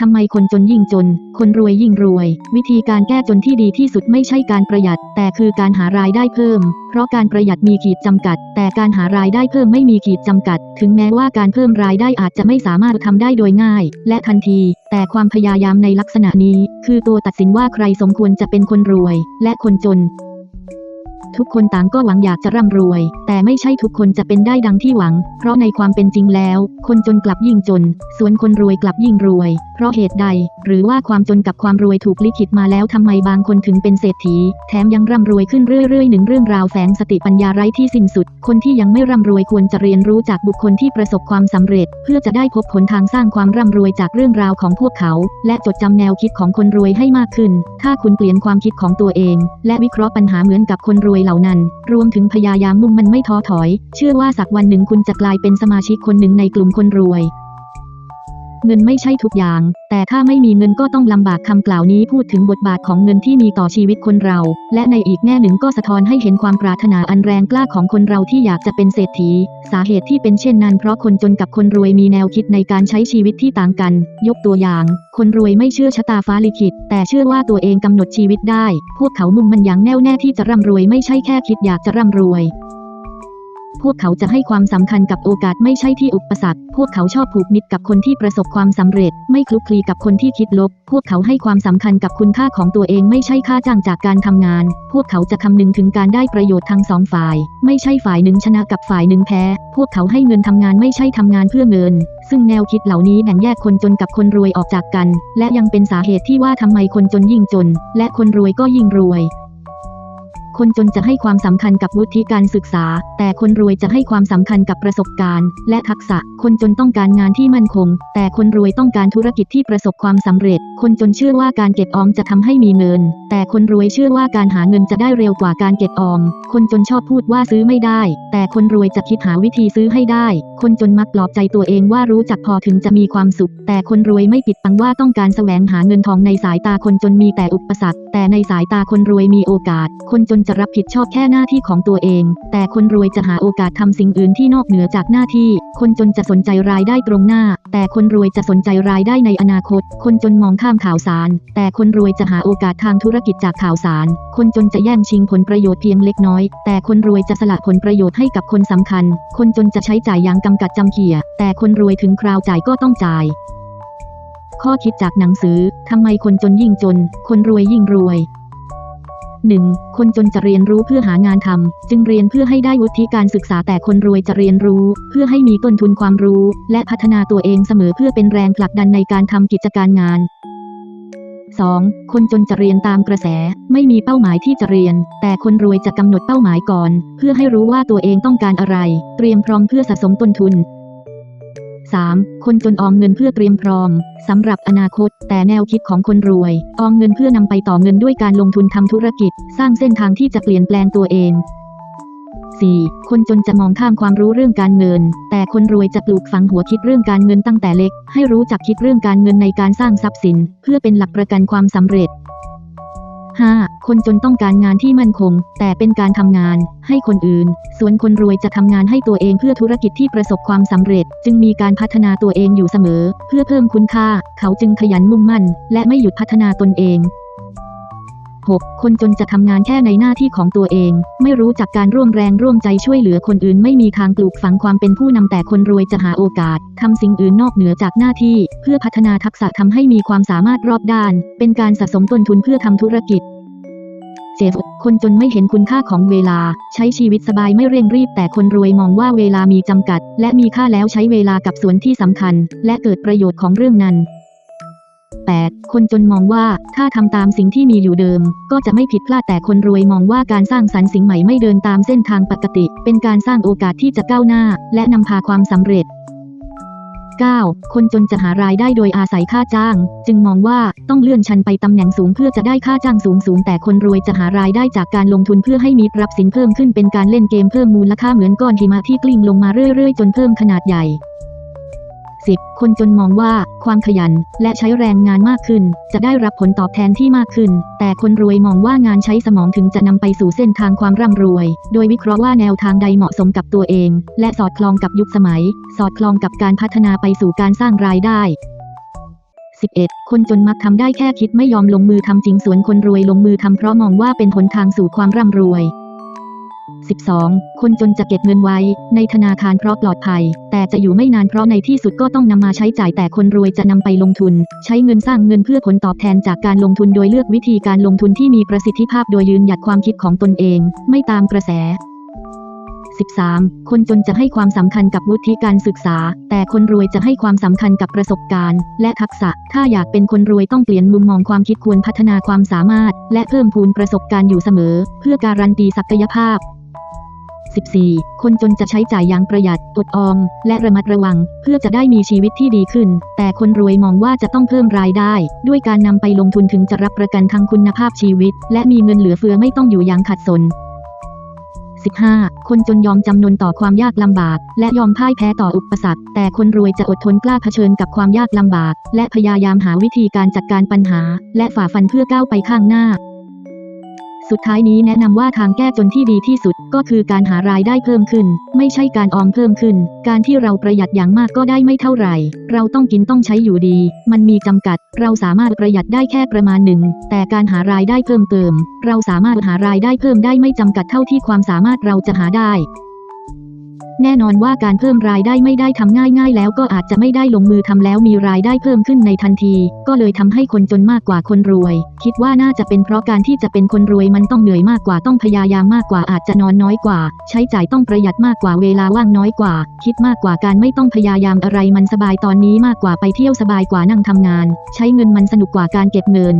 ทำไมคนจนยิ่งจน คนรวยยิ่งรวย วิธีการแก้จนที่ดีที่สุดไม่ใช่การประหยัด แต่คือการหารายได้เพิ่ม เพราะการประหยัดมีขีดจำกัด แต่การหารายได้เพิ่มไม่มีขีดจำกัด ถึงแม้ว่าการเพิ่มรายได้อาจจะไม่สามารถทำได้โดยง่าย และทันที แต่ความพยายามในลักษณะนี้ คือตัวตัดสินว่าใครสมควรจะเป็นคนรวย และคนจน ทุกคนต่างก็หวังอยากจะร่ำรวย แต่ไม่ใช่ทุกคนจะเป็นได้ดังที่หวัง เพราะในความเป็นจริงแล้ว คนจนกลับยิ่งจน ส่วนคนรวยกลับยิ่งรวย เพราะเหตุใด หรือว่าความจนกับความรวยถูกลิขิตมาแล้วทำไมบางคนถึงเป็นเศรษฐี แถมยังร่ำรวยขึ้นเรื่อยๆหนึ่งเรื่องราวแฝงสติปัญญาไร้ที่สิ้นสุด คนที่ยังไม่ร่ำรวยควรจะเรียนรู้จากบุคคลที่ประสบความสำเร็จ เพื่อจะได้พบผลทางสร้างความร่ำรวยจากเรื่องราวของพวกเขา และจดจำแนวคิดของคนรวยให้มากขึ้น ถ้าคุณเปลี่ยนความคิดของตัวเอง และวิเคราะห์ปัญหาเหมือนกับคนรวยเหล่านั้น รวมถึงพยายามมุ่งมันไม่ท้อถอย เชื่อว่าสักวันหนึ่งคุณจะกลายเป็นสมาชิกคนหนึ่งในกลุ่มคนรวย เงินไม่ใช่ทุกอย่าง แต่ถ้าไม่มีเงินก็ต้องลำบากคำกล่าวนี้พูดถึงบทบาทของเงินที่มีต่อชีวิตคนเรา และในอีกแง่หนึ่งก็สะท้อนให้เห็นความปรารถนาอันแรงกล้าของคนเราที่อยากจะเป็นเศรษฐี สาเหตุที่เป็นเช่นนั้นเพราะคนจนกับคนรวยมีแนวคิดในการใช้ชีวิตที่ต่างกัน ยกตัวอย่าง คนรวยไม่เชื่อชะตาฟ้าลิขิต แต่เชื่อว่าตัวเองกำหนดชีวิตได้ พวกเขามุ่งมันอย่างแน่วแน่ที่จะร่ำรวยไม่ใช่แค่คิดอยากจะร่ำรวย พวกเขาจะให้ความสำคัญกับโอกาสไม่ใช่ที่อุปสรรค พวกเขาชอบผูกมิตรกับคนที่ประสบความสำเร็จ ไม่คลุกคลีกับคนที่คิดลบ พวกเขาให้ความสำคัญกับคุณค่าของตัวเองไม่ใช่ค่าจ้างจากการทำงาน พวกเขาจะคำนึงถึงการได้ประโยชน์ทั้งสองฝ่าย ไม่ใช่ฝ่ายหนึ่งชนะกับฝ่ายหนึ่งแพ้ พวกเขาให้เงินทำงานไม่ใช่ทำงานเพื่อเงิน ซึ่งแนวคิดเหล่านี้แบ่งแยกคนจนกับคนรวยออกจากกัน และยังเป็นสาเหตุที่ว่าทำไมคนจนยิ่งจน และคนรวยก็ยิ่งรวย คนจนจะให้ความสำคัญกับวุฒิการศึกษา แต่คนรวยจะให้ความสำคัญกับประสบการณ์ และทักษะ คนจนต้องการงานที่มั่นคง แต่คนรวยต้องการธุรกิจที่ประสบความสำเร็จ คนจนเชื่อว่าการเก็บออมจะทำให้มีเงิน แต่คนรวยเชื่อว่าการหาเงินจะได้เร็วกว่าการเก็บออม คนจนชอบพูดว่าซื้อไม่ได้ แต่คนรวยจะคิดหาวิธีซื้อให้ได้ คนจนมักปลอบใจตัวเองว่ารู้จักพอถึงจะมีความสุข แต่คนรวยไม่ปิดบังว่าต้องการแสวงหาเงินทองในสายตาคนจนมีแต่อุปสรรค แต่ในสายตาคนรวยมีโอกาส คนจนจะรับผิดชอบแค่หน้าที่ของตัวเอง แต่คนรวยจะหาโอกาสทำสิ่งอื่นที่นอกเหนือจากหน้าที่ คนจนจะสนใจรายได้ตรงหน้า แต่คนรวยจะสนใจรายได้ในอนาคต คนจนมองข้ามข่าวสาร แต่คนรวยจะหาโอกาสทางธุรกิจจากข่าวสาร คนจนจะแย่งชิงผลประโยชน์เพียงเล็กน้อย แต่คนรวยจะสละผลประโยชน์ให้กับคนสำคัญ คนจนจะใช้จ่ายอย่างกำกัดจำเขี่ย แต่คนรวยถึงคราวจ่ายก็ต้องจ่ายข้อคิดจากหนังสือ ทำไมคนจนยิ่งจน คนรวยยิ่งรวย 1. คนจนจะเรียนรู้เพื่อหางานทำจึงเรียนเพื่อให้ได้วุฒิการศึกษาแต่คนรวยจะเรียนรู้ เพื่อให้มีต้นทุนความรู้ และพัฒนาตัวเองเสมอเพื่อเป็นแรงผลักดันในการทำกิจการงาน 2. คนจนจะเรียนตามกระแส ไม่มีเป้าหมายที่จะเรียน แต่คนรวยจะกำหนดเป้าหมายก่อน เพื่อให้รู้ว่าตัวเองต้องการอะไร เตรียมพร้อมเพื่อสะสมต้นทุน 3. คนจนออมเงินเพื่อเตรียมพร้อมสำหรับอนาคต แต่แนวคิดของคนรวย ออมเงินเพื่อนำไปต่อเงินด้วยการลงทุนทำธุรกิจ สร้างเส้นทางที่จะเปลี่ยนแปลงตัวเอง 4. คนจนจะมองข้ามความรู้เรื่องการเงิน แต่คนรวยจะปลูกฝังหัวคิดเรื่องการเงินตั้งแต่เล็ก ให้รู้จักคิดเรื่องการเงินในการสร้างทรัพย์สิน เพื่อเป็นหลักประกันความสำเร็จ 5. คนจนต้องการงานที่มั่นคง แต่เป็นการทำงานให้คนอื่น ส่วนคนรวยจะทำงานให้ตัวเองเพื่อธุรกิจที่ประสบความสำเร็จ จึงมีการพัฒนาตัวเองอยู่เสมอ เพื่อเพิ่มคุณค่า เขาจึงขยันมุ่งมั่น และไม่หยุดพัฒนาตนเอง 6. คนจนจะทำงานแค่ในหน้าที่ของตัวเอง ไม่รู้จักการร่วมแรงร่วมใจช่วยเหลือคนอื่น ไม่มีทางปลูกฝังความเป็นผู้นำแต่คนรวยจะหาโอกาสทำสิ่งอื่นนอกเหนือจากหน้าที่ เพื่อพัฒนาทักษะทำให้มีความสามารถรอบด้าน เป็นการสะสมต้นทุนเพื่อทำธุรกิจ เจ็ดคนจนไม่เห็นคุณค่าของเวลา ใช้ชีวิตสบายไม่เร่งรีบ แต่คนรวยมองว่าเวลามีจำกัด และมีค่าแล้วใช้เวลากับส่วนที่สำคัญ และเกิดประโยชน์ของเรื่องนั้น 8. คนจนมองว่าถ้าทำตามสิ่งที่มีอยู่เดิม ก็จะไม่ผิดพลาดแต่คนรวยมองว่าการสร้างสรรค์สิ่งใหม่ไม่เดินตามเส้นทางปกติ เป็นการสร้างโอกาสที่จะก้าวหน้า และนำพาความสำเร็จ 9. คนจนจะหารายได้โดยอาศัยค่าจ้าง จึงมองว่าต้องเลื่อนชั้นไปตำแหน่งสูงเพื่อจะได้ค่าจ้างสูงสูงแต่คนรวยจะหารายได้จากการลงทุนเพื่อให้มีทรัพย์สินเพิ่มขึ้นเป็นการเล่นเกมเพิ่มมูลค่าเหมือนก้อนหิมะที่กลิ้งลงมาเรื่อยๆ จนเพิ่มขนาดใหญ่ 10. คนจนมองว่าความขยันและใช้แรงงานมากขึ้น จะได้รับผลตอบแทนที่มากขึ้น แต่คนรวยมองว่างานใช้สมองถึงจะนำไปสู่เส้นทางความร่ำรวย โดยวิเคราะห์ว่าแนวทางใดเหมาะสมกับตัวเอง และสอดคล้องกับยุคสมัย สอดคล้องกับการพัฒนาไปสู่การสร้างรายได้ 11. คนจนมักทำได้แค่คิดไม่ยอมลงมือทำจริงส่วนคนรวยลงมือทำเพราะมองว่าเป็นหนทางสู่ความร่ำรวย 12. คนจนจะเก็บเงินไว้ ในธนาคารเพราะปลอดภัย แต่จะอยู่ไม่นานเพราะในที่สุดก็ต้องนำมาใช้จ่ายแต่คนรวยจะนำไปลงทุน ใช้เงินสร้างเงินเพื่อผลตอบแทนจากการลงทุนโดยเลือกวิธีการลงทุนที่มีประสิทธิภาพโดยยืนหยัดความคิดของตนเอง ไม่ตามกระแส 13. คนจนจะให้ความสำคัญกับวุฒิการศึกษา แต่คนรวยจะให้ความสำคัญกับประสบการณ์ และทักษะ ถ้าอยากเป็นคนรวยต้องเปลี่ยนมุมมองความคิดควรพัฒนาความสามารถ และเพิ่มพูนประสบการณ์อยู่เสมอ เพื่อการันตีศักยภาพ 14. คนจนจะใช้จ่ายอย่างประหยัด อดออม และระมัดระวัง เพื่อจะได้มีชีวิตที่ดีขึ้น แต่คนรวยมองว่าจะต้องเพิ่มรายได้ ด้วยการนำไปลงทุนถึงจะรับประกันทางคุณภาพชีวิต และมีเงินเหลือเฟือไม่ต้องอยู่อย่างขัดสน 15. คนจนยอมจำนนต่อความยากลำบาก และยอมพ่ายแพ้ต่ออุปสรรค แต่คนรวยจะอดทนกล้าเผชิญกับความยากลำบาก และพยายามหาวิธีการจัดการปัญหา และฝ่าฟันเพื่อก้าวไปข้างหน้า สุดท้ายนี้แนะนำว่าทางแก้จนที่ดีที่สุดก็คือการหารายได้เพิ่มขึ้น ไม่ใช่การออมเพิ่มขึ้น การที่เราประหยัดอย่างมากก็ได้ไม่เท่าไหร่ เราต้องกินต้องใช้อยู่ดี มันมีจำกัด เราสามารถประหยัดได้แค่ประมาณหนึ่ง แต่การหารายได้เพิ่มเติม เราสามารถหารายได้เพิ่มได้ไม่จำกัดเท่าที่ความสามารถเราจะหาได้ แน่นอนว่าการเพิ่มรายได้ไม่ได้ทำง่ายๆ แล้วก็อาจจะไม่ได้ลงมือทำแล้วมีรายได้เพิ่มขึ้นในทันที ก็เลยทำให้คนจนมากกว่าคนรวย คิดว่าน่าจะเป็นเพราะการที่จะเป็นคนรวยมันต้องเหนื่อยมากกว่าต้องพยายามมากกว่าอาจจะนอนน้อยกว่า ใช้จ่ายต้องประหยัดมากกว่าเวลาว่างน้อยกว่า คิดมากกว่าการไม่ต้องพยายามอะไรมันสบายตอนนี้มากกว่าไปเที่ยวสบายกว่านั่งทำงาน ใช้เงินมันสนุกกว่าการเก็บเงิน